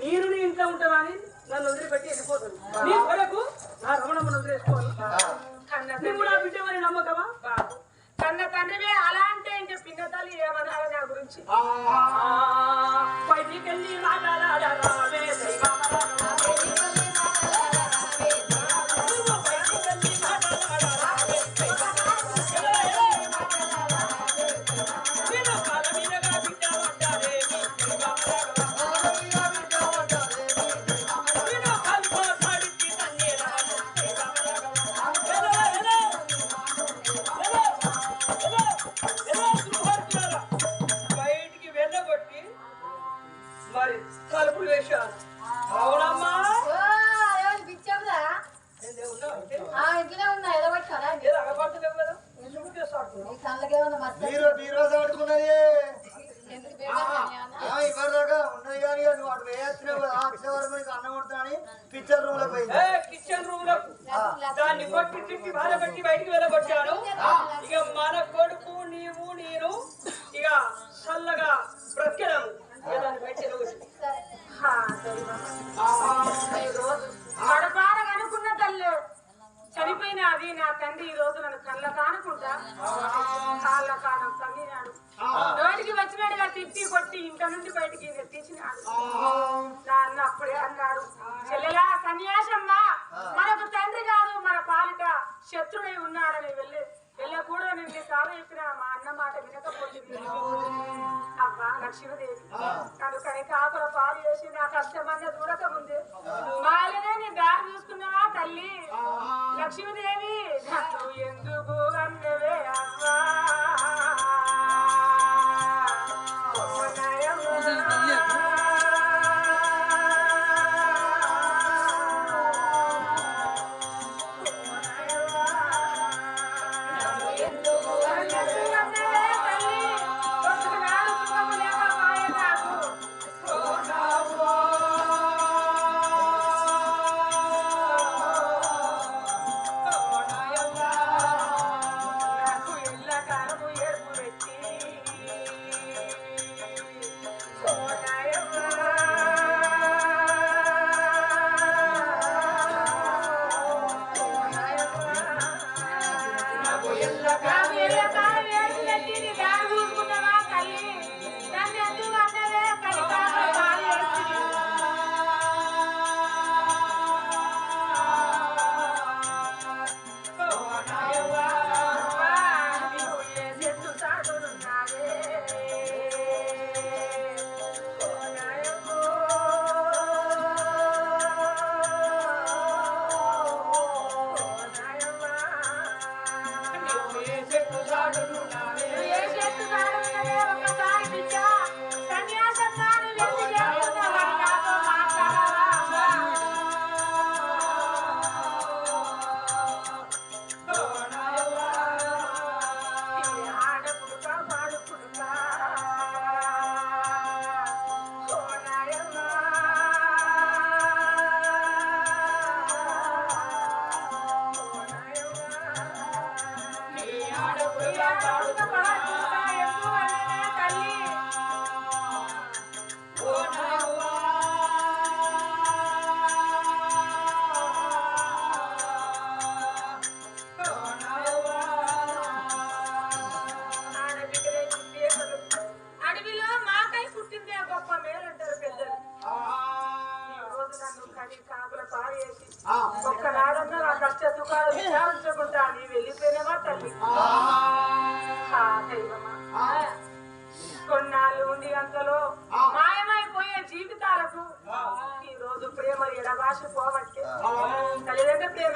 మీరు నీ ఇంట్లో ఉంటావని నన్ను వదిలిపెట్టి వెళ్ళిపోతుంది. నీ కొరకు నా రమణమ్మను వదిలేసుకోవాలి. నువ్వు నా బిడ్డమని నమ్మకమా? కన్న తండ్రివే అలా అంటే ఇంకా పిన్న తల్లి ఏమన్నా నా గురించి? పైకి వెళ్ళి మాట్లాడాలి? తమ్మినాడు నోటికి తిట్టి తిప్పి కొట్టి ఇంట నుండి బయటికి తెప్పించినాడు నాన్న అప్పుడే అన్నాడు చెల్లెలా సన్యాసమ్మా. మనకు తండ్రి కాదు మన పాలిట శత్రుడై ఉన్నాడని వెళ్ళి వెళ్ళకూడదు నేను సాగు చెప్పిన మా అన్న మాట వినకపోతుంది అబ్బా లక్ష్మీదేవి. తను కనుక ఆకుల పాలు చేసి నా కష్టమన్న దూరకం ఉంది మాలనే నీ దారి చూసుకున్నావా తల్లి? లక్ష్మీదేవి ఎందుకు ఆశ పోవట్టే తల్లిదండ్రుల ప్రేమ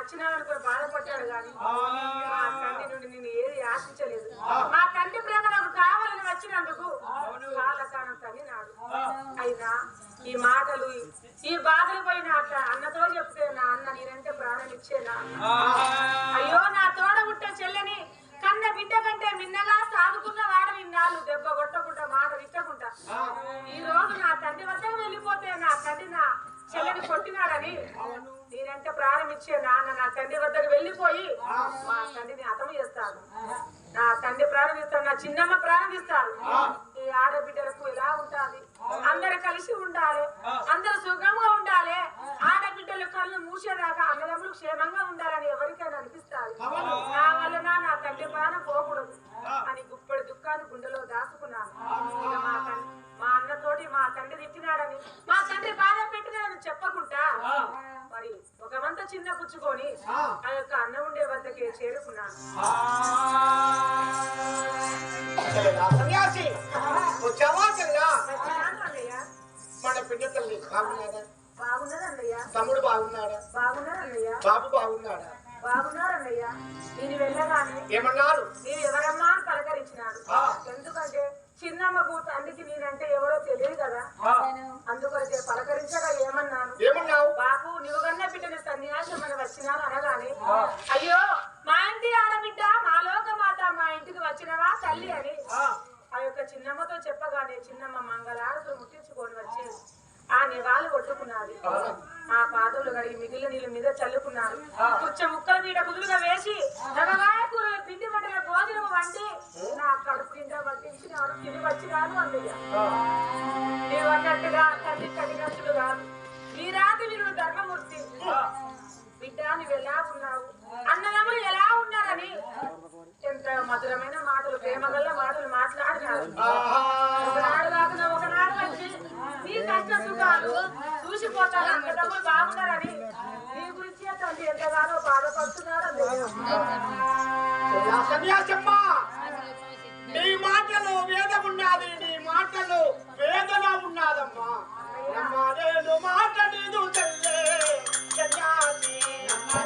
ఆశిస్తాను వచ్చినాననుకో బాధపడ్డాడు కానీ మా తండ్రి నుండి నేను ఏది ఆశించలేదు. మా తండ్రి ప్రేమ నాకు కావాలని వచ్చినందుకు కాలకాలం తగినాడు అయినా ఈ మాటలు ఈ బాధలు పోయిన అట్లా అన్నతో చెప్తే నా అన్న నేనంటే ప్రాణం ఇచ్చేనా అయ్యో నా తోడ పుట్టే చెల్లెని కన్న బిడ్డ కంటే మిన్నగా సాదుకున్న వాడు ఇన్నాళ్ళు దెబ్బ కొట్టకుండా మాట విట్టకుండా. ఈ రోజు నా తండ్రి వద్దకు వెళ్ళిపోతే నా తండ్రి నా చెల్లెని కొట్టినాడని నేనంటే ప్రాణం ఇచ్చే నాన్న నా తండ్రి వద్దకు వెళ్ళిపోయి మా తండ్రిని హతం చేస్తాను నా తండ్రి ప్రారంభిస్తాడు నా చిన్నమ్మ ప్రారంభిస్తాడు. ఈ ఆడబిడ్డలకు ఎలా ఉండాలి? అందరు కలిసి ఉండాలి. అందరు సుఖంగా ఉండాలి. ఆడబిడ్డలు కళ్ళు మూసేదాకా అన్నదమ్ములు క్షేమంగా ఉండాలని ఎవరికైనా అనిపిస్తారు నా వలన నా తండ్రి ప్రాణం పోకూడదు. అని గుప్పడి దుఃఖాన్ని గుండెలో దాచుకున్నాను. మా తండ్రి మా అన్నతోటి మా తండ్రి తిట్టినాడని మా తండ్రి బాధ పెట్టినాడని చెప్పకుండా మరి ఒక వంత చిన్న పుచ్చుకొని ఆ. యొక్క అన్న ఉండే వద్దకే చేరుకున్నాను. మన పిల్ల తల్లి బాగున్నారు అన్నయ్య తమ్ముడు బాగున్నాడా? బాగున్నారు అన్నయ్య బాబు బాగున్నాడా? బాగున్నారు అన్నయ్య నేను వెళ్ళగానే ఏమన్నారు? నేను ఎవరమ్మా అని పలకరించినాడు ఎందుకంటే చిన్నమ్మకు తండ్రికి నేనంటే ఎవరో తెలియదు కదా? అందుకొరకే పలకరించగా ఏమన్నాను ఏమన్నావు బాబు నువ్వు కన్నా బిడ్డని వచ్చినాను అనగానే అయ్యో మా ఇంటి ఆడబిడ్డ మా లోకమాత మా ఇంటికి వచ్చినవా తల్లి? అని ఆ. యొక్క చిన్నమ్మతో చెప్పగానే చిన్నమ్మ మంగళారతులు ముట్టించుకొని వచ్చి ఆ నివాళి కొట్టుకున్నది. ఆ. పాదములు కడిగి మిగిలిన నీళ్ళ మీద చల్లుకున్నారు. కుచ్చ ముక్కల మీద కుదురుగా వేసి కూర పిండి వంటల భోజనం వండి నా కడుపు నిండా వడ్డించినాడు తిని వచ్చినాను అన్నయ్య. నీవు అన్నట్టుగా తల్లి కడిగట్టులు కాదు ఈ రాత్రి మీరు ధర్మమూర్తి. బిడ్డ నువ్వు ఎలా ఉన్నావు? అన్నదమ్ములు ఎలా ఉన్నారని? ఎంత మధురమైన మాటలు ప్రేమగల్ల మాటలు మాట్లాడినారు. ఒకనాడు కాకుండా ఒకనాడు వచ్చి నీ కష్ట సుఖాలు చూసిపోతాను అన్నదమ్ములు బాగున్నారని నీ గురించి తండ్రి ఎంతగానో బాధపడుతున్నారు సన్యాసమ్మ నీ మాటలో వేదం ఉన్నది నీ మాటలో వేదన ఉన్నదమ్మా. నేను మాట నీదు చెల్లే సన్యాసి అమ్మా,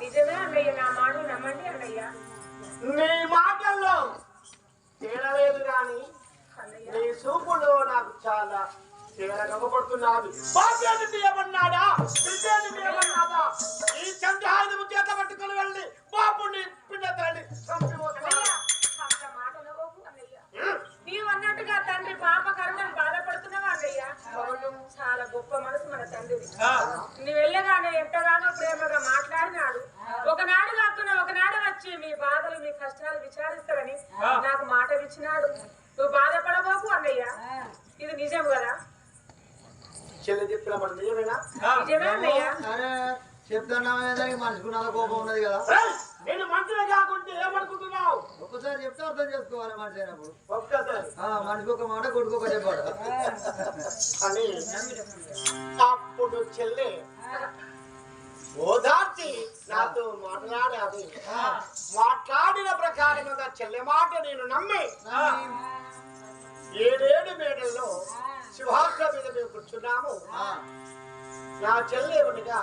నిజమే అన్నయ్య నా నమ్మండి అన్నయ్య. నీ మాటల్లో గాని అన్నయ్య. నీ చూపులో నాకు చాలా ఈ చేత పట్టుకొని వెళ్ళి బాబుని తల్లి మాట అన్నయ్య. నీవు అన్నట్టుగా తండ్రి పాప కరుణను బాధపడుతున్నావా అన్నయ్య? చాలా గొప్ప మనసు మన తండ్రిది. నువ్వు వెళ్ళగానే ఎంతగానో ప్రేమగా మాట్లాడినాడు ఒకనాడు కాకుండా ఒకనాడు వచ్చి మీ బాధలు కష్టాలు విచారిస్తారని నాకు మాట ఇచ్చినాడు. నువ్వు బాధపడబోకు అన్నయ్య. ఇది నిజం కదా? నిజమే అన్నయ్య. కోపం ఉన్నది కదా! నేను మంచిగా కాకుంటే ఏమనుకుంటున్నావు? ఒక్కసారి చెప్తే అర్థం చేసుకోవాలి మనిషి అయినప్పుడు ఒక్కసారి. ఆ, మనిషికి ఒక మాట చెప్పాడు. అని అప్పుడు చెల్లి ఓదార్చి నాతో మాట్లాడాది మాట్లాడిన ప్రకారముగా చెల్లె మాట నేను నమ్మి ఏడేడు మేడల్లో సింహాసనం మీద మేము కూర్చున్నాము. నా చెల్లె ఉనిగా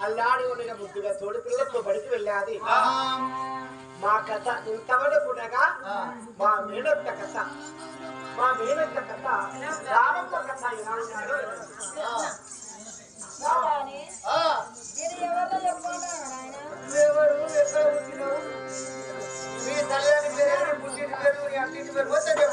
అల్లాడి ఉనిగా ముద్దుగా తోడి పిల్లలతో బడికి వెళ్ళాది. మా కథ ఇంతవరకునగా మా మేనత్త కథ. మా మేనత్త కథ ప్రారంభ కథ ఇలా నీ అన్నింటి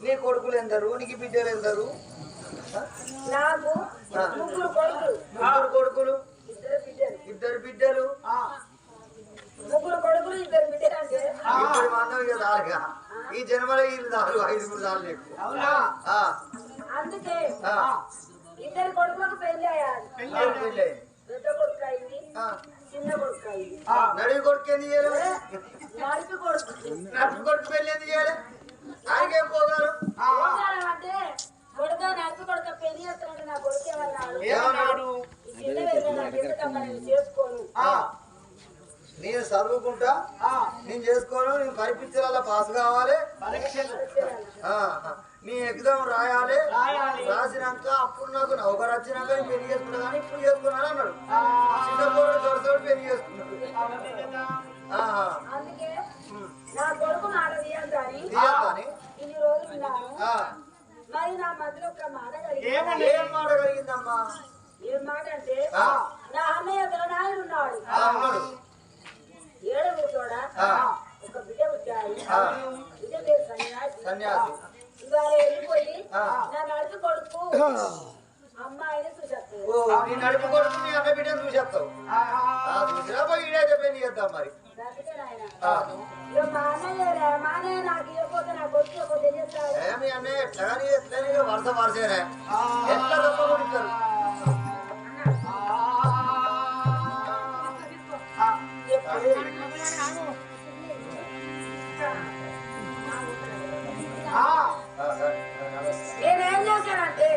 నీ కొడుకులు ఎందరు? నీకు బిడ్డలు ఎందరు? నాకు ముగ్గురు కొడుకులు. ముగ్గురు కొడుకులు? ఇద్దరు బిడ్డలు. ఇద్దరు బిడ్డలు? ముగ్గురు కొడుకులు ఇద్దరు బిడ్డలు ఇప్పుడు ఇక దారుగా ఈ జన్మలో వీళ్ళు దారు ఐదుగురు దారు నీకు అందుకే ఇద్దరు కొడుకులకు పెళ్ళి అయ్యాలి. పెళ్ళి. పెద్ద కొడుకు అయింది చిన్న కొడుకు అయింది. నడివి కొడుకు ఎందుకు చేయలేదు నడిపి కొడుకు. నడివి కొడుకు పెళ్ళి ఎందుకు చేయలే? ఆయనకేం పోగారు అంటే కొడుకు నడిపి కొడుకు పెళ్ళి నా ఏమన్నాడు? నేను చేసుకోను. ఆ, నేను చదువుకుంటా? నేను చేసుకోను నేను పరిపించాల పాస్ కావాలి. పరీక్షలు. నీ ఎగ్జామ్ రాయాలి. రాయాలి. రాసినాక అప్పుడు నాకు నౌకరు వచ్చినాక పెళ్ళి చేసుకుంటా కానీ ఇప్పుడు చేసుకున్నాను అన్నాడు. ఆ, చిన్న కోడు తోడు పెళ్ళి చేసుకున్నాడు. నా కొడుకు మాట తీయద్దని తీయద్దని? ఇన్ని రోజులు. మరి నా మధ్యలో ఒక మాట కలిగింది. ఏమని ఏం మాట కలిగిందమ్మా? ఏం మాట అంటే ఆ. నా అన్నయ్య గణనాయుడు ఉన్నాడు. ఆ, ఉన్నాడు. ఏడుగురు తోడా ఆ. ఒక బిడ్డ పుట్టాడు ఆ. బిడ్డ పేరు సన్యాసి. సన్యాసి. ఇవాళ వెళ్ళిపోయి నా నడుపు కొడుకు అమ్మాయిని చూసేస్తావు ఓ నీ నడుపు కొడుకు నీ అన్న బిడ్డను చూసేస్తావు. చూసినా నేనేం చేశానంటే